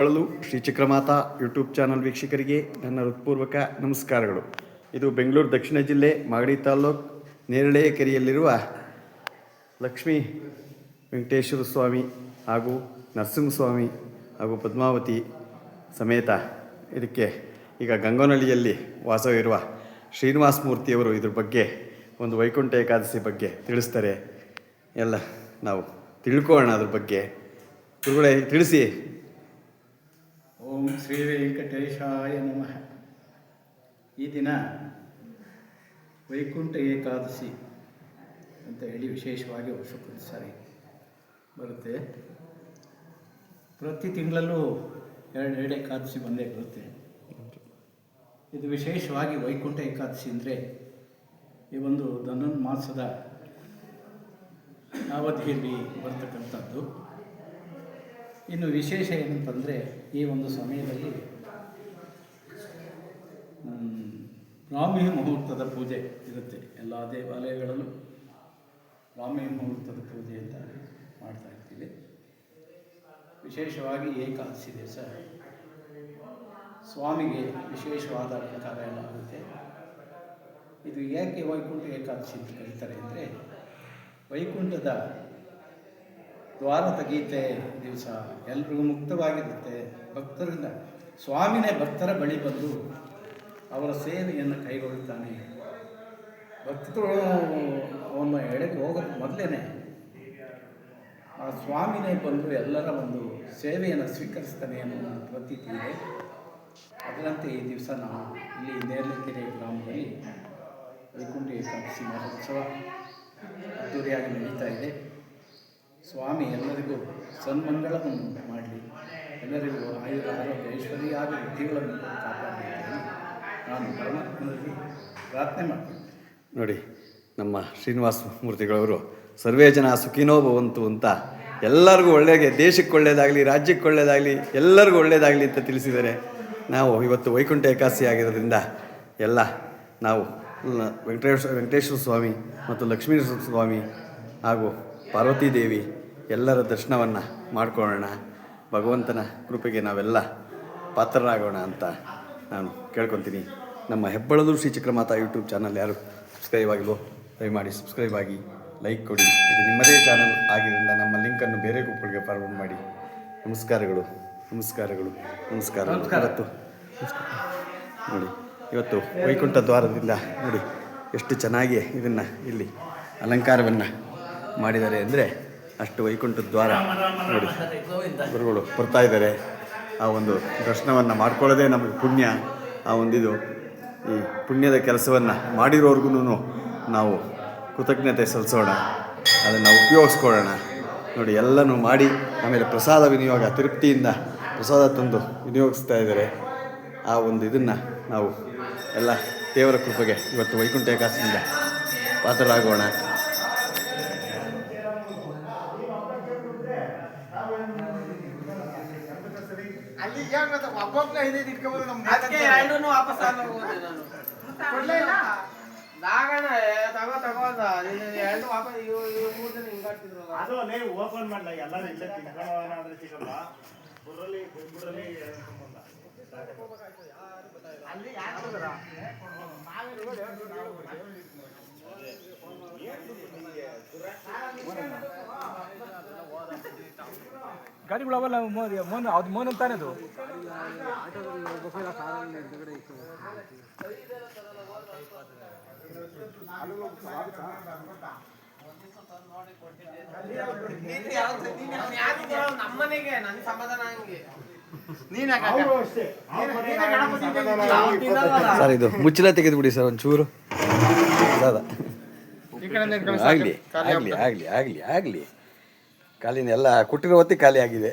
ಬಳಲು Shri Chakramata YouTube channel ವೀಕ್ಷಕರಿಗೆ ನನ್ನ ಹೃತ್ಪೂರ್ವಕ ನಮಸ್ಕಾರಗಳು. ಇದು ಬೆಂಗಳೂರು ದಕ್ಷಿಣ ಜಿಲ್ಲೆ ಮಾಗಡಿ ತಾಲ್ಲೂಕು ನೇರಳೆ ಕೆರೆಯಲ್ಲಿರುವ ಲಕ್ಷ್ಮೀ ವೆಂಕಟೇಶ್ವರ ಸ್ವಾಮಿ ಹಾಗೂ ನರಸಿಂಹಸ್ವಾಮಿ ಹಾಗೂ ಪದ್ಮಾವತಿ ಸಮೇತ ಇದಕ್ಕೆ ಈಗ ಗಂಗೋನಳ್ಳಿಯಲ್ಲಿ ವಾಸವಿರುವ ಶ್ರೀನಿವಾಸ ಮೂರ್ತಿಯವರು ಇದ್ರ ಬಗ್ಗೆ ಒಂದು ವೈಕುಂಠ ಏಕಾದಶಿ ಬಗ್ಗೆ ತಿಳಿಸ್ತಾರೆ. ಎಲ್ಲ ನಾವು ತಿಳ್ಕೋಣ ಅದ್ರ ಬಗ್ಗೆ. ಗುರುಗಳೇ, ತಿಳಿಸಿ. ಓಂ ಶ್ರೀ ವೆಂಕಟೇಶಾಯ ನಮಃ. ಈ ದಿನ ವೈಕುಂಠ ಏಕಾದಶಿ ಅಂತ ಹೇಳಿ ವಿಶೇಷವಾಗಿ ವರ್ಷಕ್ಕೊಂದು ಸಾರಿ ಬರುತ್ತೆ. ಪ್ರತಿ ತಿಂಗಳಲ್ಲೂ ಎರಡು ಎರಡು ಏಕಾದಶಿ ಬಂದೇ ಬರುತ್ತೆ. ಇದು ವಿಶೇಷವಾಗಿ ವೈಕುಂಠ ಏಕಾದಶಿ ಅಂದರೆ ಈ ಒಂದು ಧನುರ್ಮಾಸದ ಅವಧಿಯಲ್ಲಿ ಬರ್ತಕ್ಕಂಥದ್ದು. ಇನ್ನು ವಿಶೇಷ ಏನಂತಂದರೆ ಈ ಒಂದು ಸಮಯದಲ್ಲಿ ರಾಮಿ ಮುಹೂರ್ತದ ಪೂಜೆ ಇರುತ್ತೆ ಎಲ್ಲ ದೇವಾಲಯಗಳಲ್ಲೂ. ರಾಮಿ ಮುಹೂರ್ತದ ಪೂಜೆ ಅಂತ ಮಾಡ್ತಾ ಇರ್ತೀವಿ. ವಿಶೇಷವಾಗಿ ಏಕಾದಶಿ ದಿವಸ ಸ್ವಾಮಿಗೆ ವಿಶೇಷವಾದ ಅಲಂಕಾರ ಎಲ್ಲ ಆಗುತ್ತೆ. ಇದು ಏಕೆ ವೈಕುಂಠ ಏಕಾದಶಿ ಅಂತ ಕರೀತಾರೆ ಅಂದರೆ, ವೈಕುಂಠದ ದ್ವಾರ ಗೀತೆ ದಿವಸ, ಎಲ್ರಿಗೂ ಮುಕ್ತವಾಗಿರುತ್ತೆ. ಭಕ್ತರಿಂದ, ಸ್ವಾಮಿನೇ ಭಕ್ತರ ಬಳಿ ಬಂದು ಅವರ ಸೇವೆಯನ್ನು ಕೈಗೊಳ್ಳುತ್ತಾನೆ. ಭಕ್ತರು ಅವನ ಎಡೆಗೆ ಹೋಗೋದು ಮೊದಲೇ ಆ ಸ್ವಾಮಿನೇ ಬಂದು ಎಲ್ಲರ ಒಂದು ಸೇವೆಯನ್ನು ಸ್ವೀಕರಿಸ್ತಾನೆ ಅನ್ನೋ ಪ್ರತೀತಿ ಇದೆ. ಅದರಂತೆ ಈ ದಿವಸ ನಾವು ಇಲ್ಲಿ ನೇರ್ಲಕೆರೆ ಗ್ರಾಮದಲ್ಲಿ ವೈಕುಂಠ ಏಕಾದಶಿ ಮಹೋತ್ಸವ ಅದ್ದೂರಿಯಾಗಿ ನಡೀತಾ ಇದೆ. ಸ್ವಾಮಿ ಎಲ್ಲರಿಗೂ ಸನ್ಮಂಗಳವನ್ನು ಮಾಡಲಿ. ಎಲ್ಲರಿಗೂ ಆಯುಧ ಆರೋಗ್ಯ, ಐಶ್ವರ್ಯ ಹಾಗೂ ಬುದ್ಧಿಗಳನ್ನು ಕಾಪಾಡಲಿ. ಅಂತ ನಾನು ಪರಮಾತ್ಮನಲ್ಲಿ ಪ್ರಾರ್ಥನೆ ಮಾಡ್ತೀನಿ. ನೋಡಿ, ನಮ್ಮ ಶ್ರೀನಿವಾಸ ಮೂರ್ತಿಗಳವರು, ಸರ್ವೇ ಜನ ಸುಖಿನೋ ಭವಂತು ಅಂತ ಎಲ್ಲರಿಗೂ ಒಳ್ಳೆಗೆ, ದೇಶಕ್ಕೆ ಒಳ್ಳೆಯದಾಗಲಿ ರಾಜ್ಯಕ್ಕೆ ಒಳ್ಳೆಯದಾಗಲಿ ಎಲ್ಲರಿಗೂ ಒಳ್ಳೆಯದಾಗಲಿ ಅಂತ ತಿಳಿಸಿದರೆ ನಾವು ಇವತ್ತು ವೈಕುಂಠ ಏಕಾಸಿ ಆಗಿರೋದ್ರಿಂದ ಎಲ್ಲ ನಾವು ವೆಂಕಟೇಶ್ವರ ವೆಂಕಟೇಶ್ವರ ಸ್ವಾಮಿ ಮತ್ತು ಲಕ್ಷ್ಮೀ ಸ್ವಾಮಿ ಹಾಗೂ ಪಾರ್ವತೀ ದೇವಿ ಎಲ್ಲರ ದರ್ಶನವನ್ನು ಮಾಡ್ಕೊಳ್ಳೋಣ. ಭಗವಂತನ ಕೃಪೆಗೆ ನಾವೆಲ್ಲ ಪಾತ್ರರಾಗೋಣ ಅಂತ ನಾನು ಕೇಳ್ಕೊತೀನಿ. ನಮ್ಮ ಹೆಬ್ಬಳದು ಶ್ರೀ ಚಕ್ರಮಾತಾ ಯೂಟ್ಯೂಬ್ ಚಾನಲ್ ಯಾರು ಸಬ್ಸ್ಕ್ರೈಬ್ ಆಗಿಲ್ವೋ ದಯಮಾಡಿ ಸಬ್ಸ್ಕ್ರೈಬ್ ಆಗಿ ಲೈಕ್ ಕೊಡಿ. ಇದು ನಿಮ್ಮದೇ ಚಾನಲ್ ಆಗಿದ್ದರಿಂದ ನಮ್ಮ ಲಿಂಕನ್ನು ಬೇರೆ ಗುಪ್ಪಳಿಗೆ ಫಾರ್ವರ್ಡ್ ಮಾಡಿ. ನಮಸ್ಕಾರಗಳು ನಮಸ್ಕಾರಗಳು. ನಮಸ್ಕಾರ. ಇವತ್ತು ನೋಡಿ ಇವತ್ತು ವೈಕುಂಠ ದ್ವಾರದಿಂದ ನೋಡಿ ಎಷ್ಟು ಚೆನ್ನಾಗಿ ಇದನ್ನು ಇಲ್ಲಿ ಅಲಂಕಾರವನ್ನು ಮಾಡಿದ್ದಾರೆ ಅಂದರೆ ಅಷ್ಟು ವೈಕುಂಠ ದ್ವಾರ ನೋಡಿ. ಗುರುಗಳು ಬರ್ತಾ ಇದ್ದಾರೆ. ಆ ಒಂದು ದರ್ಶನವನ್ನು ಮಾಡ್ಕೊಳ್ಳೋದೇ ನಮಗೆ ಪುಣ್ಯ. ಆ ಒಂದಿದು ಈ ಪುಣ್ಯದ ಕೆಲಸವನ್ನು ಮಾಡಿರೋರ್ಗು ನಾವು ಕೃತಜ್ಞತೆ ಸಲ್ಲಿಸೋಣ ಅದನ್ನು ಉಪಯೋಗಿಸ್ಕೊಳ್ಳೋಣ. ನೋಡಿ ಎಲ್ಲನೂ ಮಾಡಿ ಆಮೇಲೆ ಪ್ರಸಾದ ವಿನಿಯೋಗ ತೃಪ್ತಿಯಿಂದ ಪ್ರಸಾದ ತಂದು ವಿನಿಯೋಗಿಸ್ತಾ ಇದ್ದಾರೆ. ಆ ಒಂದು ಇದನ್ನು ನಾವು ಎಲ್ಲ ದೇವರ ಕೃಪೆಗೆ ಇವತ್ತು ವೈಕುಂಠ ಏಕಾದಶಿಯಿಂದ ಪಾತ್ರರಾಗೋಣ. ಅದಕ್ಕೆ ಎರಡೂನು ವಾಪಸ್ ಆಗೋದೆ ನಾನು. ನಾಗಣ್ಣ ತಗೋ ತಗೋ ಅಂದ ಎರಡು ವಾಪಸ್ ಇವ್ ಇವ್ ಮೂರ್ ಜನ ಹಿಂಗಾಡ್ತಿದ್ರು ಅದು ನೀವು ಓಪನ್ ಮಾಡಲ? ಎಲ್ಲರೂ ಇಲ್ಲೇ ತಿನ್ಕೊಳ್ಳೋಣ ಅಂದ್ರೆ ಸಿಗಲ್ಲ ಊರಲ್ಲಿ ಬೆಂಗಳೂರಲ್ಲಿ ಗಾಡಿಗಳು ಅವಲ್ಲ ಮೋನ್ ಅದು ಮೋನ್ ಅಂತಾನೆ ಅದು. ನಮ್ಮನೆಗೆ ಸಮಾಧಾನ ಹಂಗೆ. ಸರ್ ಇದು ಮುಚ್ಚಲ ತೆಗೆದುಬಿಡಿ ಸರ್ ಒಂಚೂರು. ಆಗ್ಲಿ ಆಗಲಿ ಆಗಲಿ ಆಗಲಿ ಆಗಲಿ ಆಗಲಿ. ಕಾಲಿನ ಎಲ್ಲ ಕೊಟ್ಟಿರೋ ಹೊತ್ತಿಗೆ ಖಾಲಿ ಆಗಿದೆ.